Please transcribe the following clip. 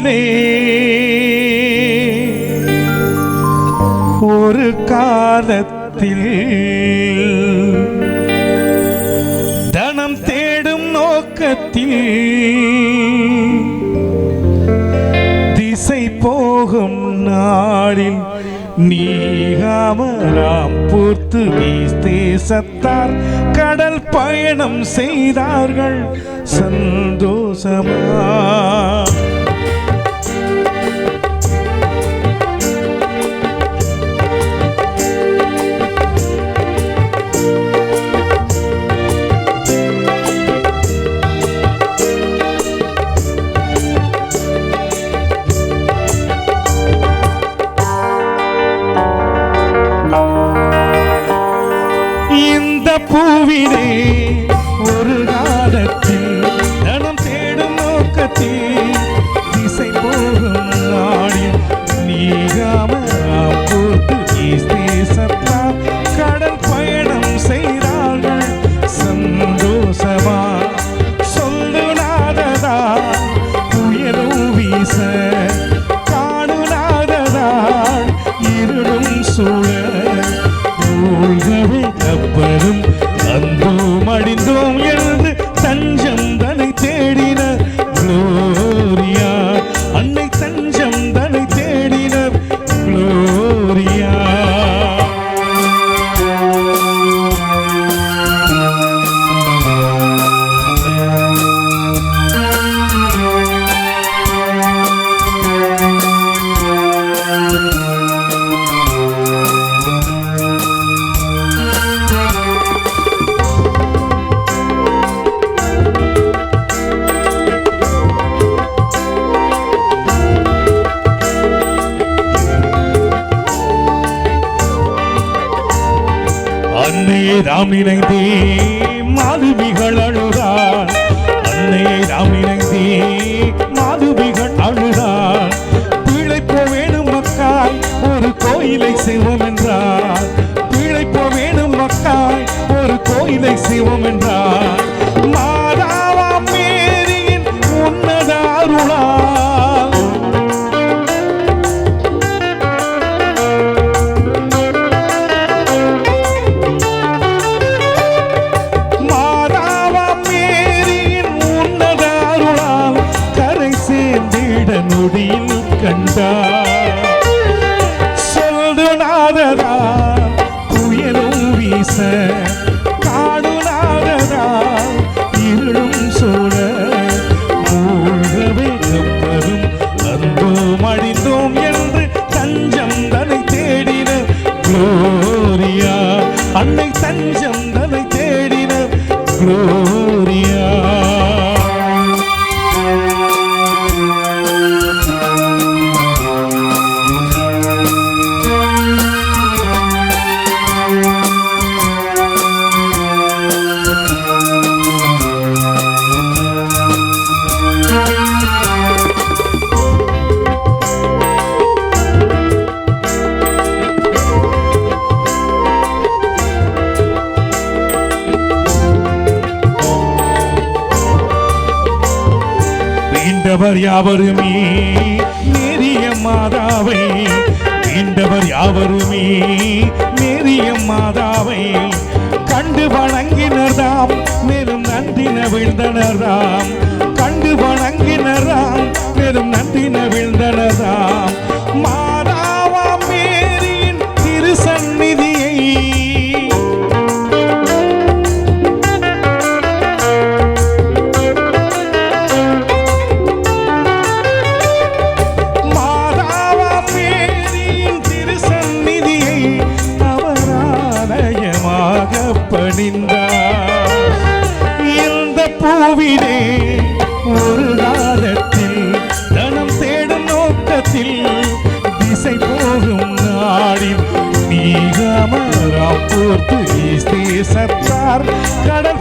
பூவிலே ஒரு காலத்தில் தனம் தேடும் நோக்கத்தில் திசை போகும் நாளில் நீகாமராம் போர்த்துகீஸ் தேசத்தார் கடல் பயணம் செய்தார்கள் சந்தோஷமா. புயலும் வீச இருளும் சூழ மூழ்கவே கப்பலும் அந்தோம் அடிந்தோம் எழுந்து தஞ்சம் தனை தேடினர் குளோரியா. அன்னை தஞ்சம் தனை தேடினர் குளோரியா. அன்னையை ராம் நினைந்தே மாதுபிகள் அழுதாள் அன்னையை ராம் நினைந்தே மாதுபிகள் அழுதாள் பிழைப்ப வேணும் மக்காய் ஒரு கோயிலை செய்வோம் என்றார். பிழைப்ப வேணும் மக்காய் ஒரு கோயிலை செய்வோம் என்றார். আছে। மீண்டவர் யாவருமே? நேரிய மாதாவை மீண்டவர் யாவருமே? நேரிய மாதாவை கண்டு வணங்கினர்தாம் மேலும் நந்தின விழுந்தனராம் கண்டு வணங்கினராம் மேலும் நந்தின விழுந்தனராம் மா பணிந்தார் இந்த பூவிலே ஒரு காலத்தில் தனம் தேடும் நோக்கத்தில் திசை போகும் நாடில் நீகாமரா போர்த்துகீஸ் சத்தார். கடல்